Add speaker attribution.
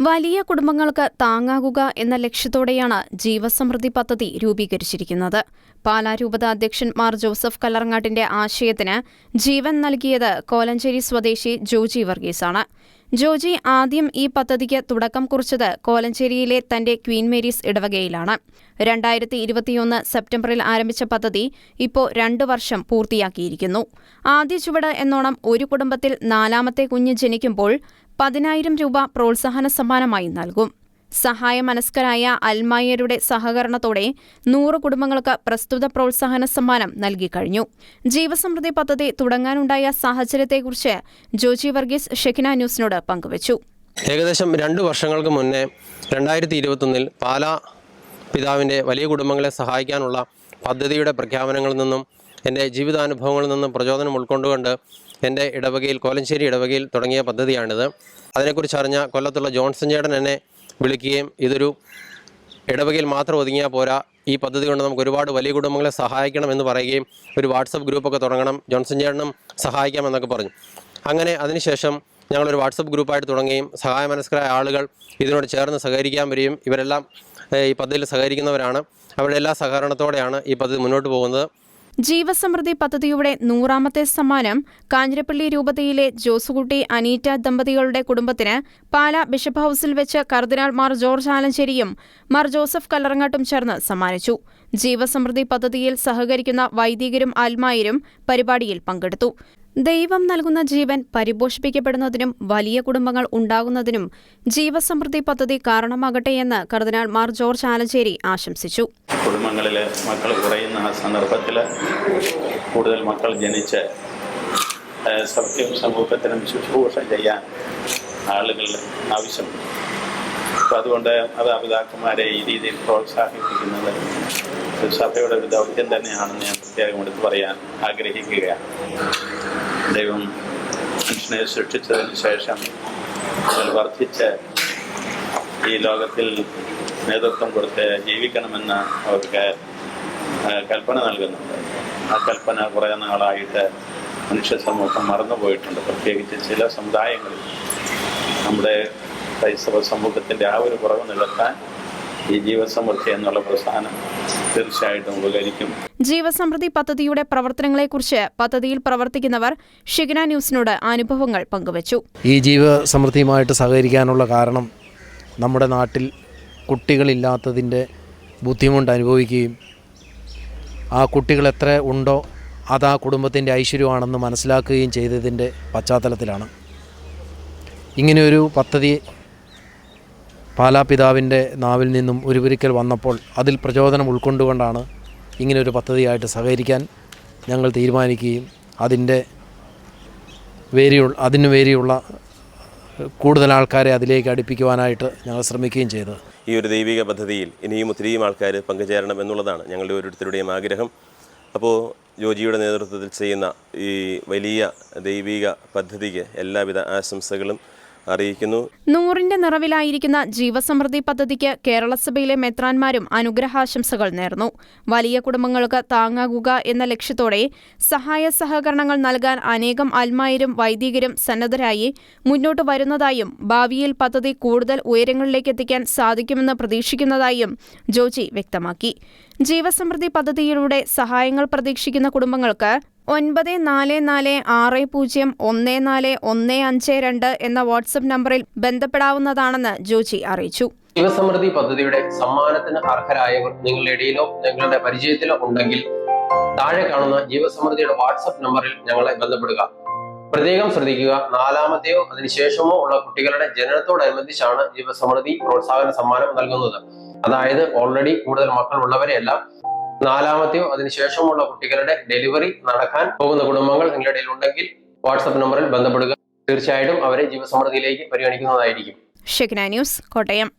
Speaker 1: വലിയ കുടുംബങ്ങൾക്ക് താങ്ങാകുക എന്ന ലക്ഷ്യത്തോടെയാണ് ജീവസമൃദ്ധി പദ്ധതി രൂപീകരിച്ചിരിക്കുന്നത്. പാലാ രൂപത അധ്യക്ഷൻ മാർ ജോസഫ് കല്ലറങ്ങാട്ടിന്റെ ആശയത്തിന് ജീവൻ നൽകിയത് കോലഞ്ചേരി സ്വദേശി ജോജി വർഗീസാണ്. ജോജി ആദ്യം ഈ പദ്ധതിക്ക് തുടക്കം കുറിച്ചത് കോലഞ്ചേരിയിലെ തന്റെ ക്വീൻ മേരീസ് ഇടവകയിലാണ്. രണ്ടായിരത്തി ഇരുപത്തിയൊന്ന് സെപ്റ്റംബറിൽ ആരംഭിച്ച പദ്ധതി ഇപ്പോൾ രണ്ടു വർഷം പൂർത്തിയാക്കിയിരിക്കുന്നു. ആദ്യ ചുവട് എന്നോണം ഒരു കുടുംബത്തിൽ നാലാമത്തെ കുഞ്ഞ് ജനിക്കുമ്പോൾ പതിനായിരം രൂപ പ്രോത്സാഹന സമ്മാനമായി നൽകും. സഹായമനസ്കരായ അൽമായരുടെ സഹകരണത്തോടെ നൂറ് കുടുംബങ്ങൾക്ക് പ്രസ്തുത പ്രോത്സാഹന സമ്മാനം നൽകിക്കഴിഞ്ഞു ജീവസമൃദ്ധി പദ്ധതി തുടങ്ങാനുണ്ടായ സാഹചര്യത്തെക്കുറിച്ച് ജോജി വർഗീസ് ഷെക്കിന ന്യൂസിനോട് പങ്കുവച്ചു.
Speaker 2: ഏകദേശം രണ്ട് വർഷങ്ങൾക്ക് മുന്നേ രണ്ടായിരത്തി ഇരുപത്തൊന്നിൽ പാലാ പിതാവിന്റെ വലിയ കുടുംബങ്ങളെ സഹായിക്കാനുള്ള പദ്ധതിയുടെ പ്രഖ്യാപനങ്ങളിൽ നിന്നും എന്റെ ജീവിതാനുഭവങ്ങളിൽ നിന്നും പ്രചോദനം ഉൾക്കൊണ്ടുകൊണ്ട് എന്റെ ഇടവകയിൽ കോലഞ്ചേരി ഇടവകയിൽ തുടങ്ങിയ പദ്ധതിയാണിത്. അതിനെക്കുറിച്ച് അറിഞ്ഞ കൊല്ലത്തുള്ള ജോൺസൺ ചേട്ടൻ എന്നെ വിളിക്കുകയും ഇതൊരു ഇടവകയിൽ മാത്രം ഒതുങ്ങിയാൽ പോരാ. ഈ പദ്ധതി കൊണ്ട് നമുക്ക് ഒരുപാട് വലിയ കുടുംബങ്ങളെ സഹായിക്കണം എന്ന് പറയുകയും ഒരു വാട്സപ്പ് ഗ്രൂപ്പൊക്കെ തുടങ്ങണം. ജോൺസൺ ചേട്ടനും സഹായിക്കാമെന്നൊക്കെ പറഞ്ഞു. അങ്ങനെ അതിനുശേഷം ഞങ്ങളൊരു വാട്സപ്പ് ഗ്രൂപ്പായിട്ട് തുടങ്ങുകയും സഹായമനസ്കരായ ആളുകൾ ഇതിനോട് ചേർന്ന് സഹകരിക്കാൻ വരികയും ഇവരെല്ലാം ഈ പദ്ധതിയിൽ സഹകരിക്കുന്നവരാണ്. അവരുടെ എല്ലാ സഹകരണത്തോടെയാണ് ഈ പദ്ധതി മുന്നോട്ട് പോകുന്നത്.
Speaker 1: ജീവസമൃദ്ധി പദ്ധതിയുടെ നൂറാമത്തെ സമ്മാനം കാഞ്ഞിരപ്പള്ളി രൂപതയിലെ ജോസുകുട്ടി അനീറ്റ ദമ്പതികളുടെ കുടുംബത്തിന് പാല ബിഷപ്പ് ഹൌസിൽ വെച്ച് കർദിനാൾ മാർ ജോർജ് ആലഞ്ചേരിയും മാർ ജോസഫ് കല്ലറങ്ങാട്ടും ചേർന്ന് സമ്മാനിച്ചു. ജീവസമൃദ്ധി പദ്ധതിയിൽ സഹകരിക്കുന്ന വൈദികരും ആത്മായരും പരിപാടിയിൽ പങ്കെടുത്തു. ദൈവം നൽകുന്ന ജീവൻ പരിപോഷിപ്പിക്കപ്പെടുന്നതിനും വലിയ കുടുംബങ്ങൾ ഉണ്ടാകുന്നതിനും ജീവസമൃദ്ധി പദ്ധതി കാരണമാകട്ടെ എന്ന് കർദിനാൾ മാർ ജോർജ് ആലഞ്ചേരി ആശംസിച്ചു.
Speaker 3: കുടുംബങ്ങളിൽ മക്കൾ കുറയുന്ന ആ സന്ദർഭത്തിൽ കൂടുതൽ മക്കൾ ജനിച്ച് സത്യം സമൂഹത്തിനും ശുശ്രൂഷ ചെയ്യാൻ ആളുകൾ ആവശ്യമുണ്ട് അപ്പം അതുകൊണ്ട് മാതാപിതാക്കന്മാരെ ഈ രീതിയിൽ പ്രോത്സാഹിപ്പിക്കുന്നത് സഭയുടെ ഒരു ദൗത്യം തന്നെയാണെന്ന് ഞാൻ പ്രത്യേകം എടുത്തു പറയാൻ ആഗ്രഹിക്കുകയാണ്. ദൈവം മനുഷ്യനെ സൃഷ്ടിച്ചതിന് ശേഷം വർദ്ധിച്ച് ഈ ലോകത്തിൽ നേതൃത്വം കൊടുത്ത് ജീവിക്കണമെന്ന് അവർക്ക് കൽപ്പന നൽകുന്നുണ്ട് ആ കൽപ്പന കുറേ നാളായിട്ട് മനുഷ്യ സമൂഹം മറന്നുപോയിട്ടുണ്ട്. പ്രത്യേകിച്ച് ചില സമുദായങ്ങളിൽ. നമ്മുടെ ക്രൈസ്തവ സമൂഹത്തിന്റെ ആ ഒരു കുറവ് നികത്താൻ ഈ ജീവസമൃദ്ധി എന്നുള്ള പ്രസ്ഥാനം തീർച്ചയായിട്ടും ഉപകരിക്കും.
Speaker 1: ജീവസമൃദ്ധി പദ്ധതിയുടെ പ്രവർത്തനങ്ങളെക്കുറിച്ച് പദ്ധതിയിൽ പ്രവർത്തിക്കുന്നവർ ഷിഗ്ന ന്യൂസിനോട് അനുഭവങ്ങൾ പങ്കുവച്ചു.
Speaker 4: ഈ ജീവസമൃദ്ധിയുമായിട്ട് സഹകരിക്കാനുള്ള കാരണം നമ്മുടെ നാട്ടിൽ കുട്ടികളില്ലാത്തതിന്റെ ബുദ്ധിമുട്ട് അനുഭവിക്കുകയും ആ കുട്ടികൾ എത്ര ഉണ്ടോ അത് ആ കുടുംബത്തിന്റെ ഐശ്വര്യമാണെന്ന് മനസ്സിലാക്കുകയും ചെയ്തതിന്റെ പശ്ചാത്തലത്തിലാണ്. ഇങ്ങനെയൊരു പദ്ധതി പാലാ പിതാവിന്റെ നാവിൽ നിന്നും ഒരുപൊരിക്കൽ വന്നപ്പോൾ അതിൽ പ്രചോദനം ഉൾക്കൊണ്ടുകൊണ്ടാണ് ഇങ്ങനെയൊരു പദ്ധതിയായിട്ട് സഹകരിക്കാൻ ഞങ്ങൾ തീരുമാനിക്കുകയും അതിന്റെ വേരിയുള്ള അതിന് വേരിയുള്ള കൂടുതൽ ആൾക്കാരെ അതിലേക്ക് അടുപ്പിക്കുവാനായിട്ട് ഞങ്ങൾ ശ്രമിക്കുകയും ചെയ്തത്.
Speaker 5: ഈ ഒരു ദൈവിക പദ്ധതിയിൽ ഇനിയും ഒത്തിരിയും ആൾക്കാർ പങ്കുചേരണം എന്നുള്ളതാണ് ഞങ്ങളുടെ ഓരോരുത്തരുടെയും ആഗ്രഹം. അപ്പോൾ ജോജിയുടെ നേതൃത്വത്തിൽ ചെയ്യുന്ന ഈ വലിയ ദൈവിക പദ്ധതിക്ക് എല്ലാവിധ ആശംസകളും അറിയിക്കുന്നു.
Speaker 1: നൂറിന്റെ നിറവിലായിരിക്കുന്ന ജീവസമൃദ്ധി പദ്ധതിക്ക് കേരളസഭയിലെ മെത്രാന്മാരും അനുഗ്രഹാശംസകൾ നേർന്നു. വലിയ കുടുംബങ്ങൾക്ക് താങ്ങാകുക എന്ന ലക്ഷ്യത്തോടെ സഹായ സഹകരണങ്ങൾ നൽകാൻ അനേകം അൽമായരും വൈദികരും സന്നദ്ധരായി മുന്നോട്ട് വരുന്നതായും ഭാവിയിൽ പദ്ധതി കൂടുതൽ ഉയരങ്ങളിലേക്ക് എത്തിക്കാൻ സാധിക്കുമെന്ന് പ്രതീക്ഷിക്കുന്നതായും ജോജി വ്യക്തമാക്കി. ജീവസമൃദ്ധി പദ്ധതിയിലൂടെ സഹായങ്ങൾ പ്രതീക്ഷിക്കുന്ന കുടുംബങ്ങൾക്ക് ഒൻപത് നാല് നാല് ആറ് പൂജ്യം ഒന്ന് നാല് ഒന്ന് അഞ്ച് രണ്ട് എന്ന വാട്സപ്പ് നമ്പറിൽ ബന്ധപ്പെടാവുന്നതാണെന്ന് ജോജി അറിയിച്ചു.
Speaker 2: ജീവസമൃദ്ധി പദ്ധതിയുടെ സമ്മാനത്തിന് അർഹരായവർ നിങ്ങളുടെ ഇടയിലോ നിങ്ങളുടെ പരിചയത്തിലോ ഉണ്ടെങ്കിൽ താഴെ കാണുന്ന ജീവസമൃദ്ധിയുടെ വാട്സപ്പ് നമ്പറിൽ ഞങ്ങളെ ബന്ധപ്പെടുക. പ്രത്യേകം ശ്രദ്ധിക്കുക നാലാമത്തെയോ അതിനുശേഷമോ ഉള്ള കുട്ടികളുടെ ജനനത്തോടനുബന്ധിച്ചാണ് ജീവസമൃദ്ധി പ്രോത്സാഹന സമ്മാനം നൽകുന്നത്. അതായത് ഓൾറെഡി കൂടുതൽ മക്കൾ ഉള്ളവരെയെല്ലാം നാലാമത്തെയോ അതിനുശേഷമുള്ള കുട്ടികളുടെ ഡെലിവറി നടക്കാൻ പോകുന്ന കുടുംബങ്ങൾ നിങ്ങളുടെ ഇടയിൽ ഉണ്ടെങ്കിൽ വാട്സപ്പ് നമ്പറിൽ ബന്ധപ്പെടുക. തീർച്ചയായിട്ടും അവരെ ജീവസമൃദ്ധിയിലേക്ക് പരിഗണിക്കുന്നതായിരിക്കും.
Speaker 1: ന്യൂസ് കോട്ടയം.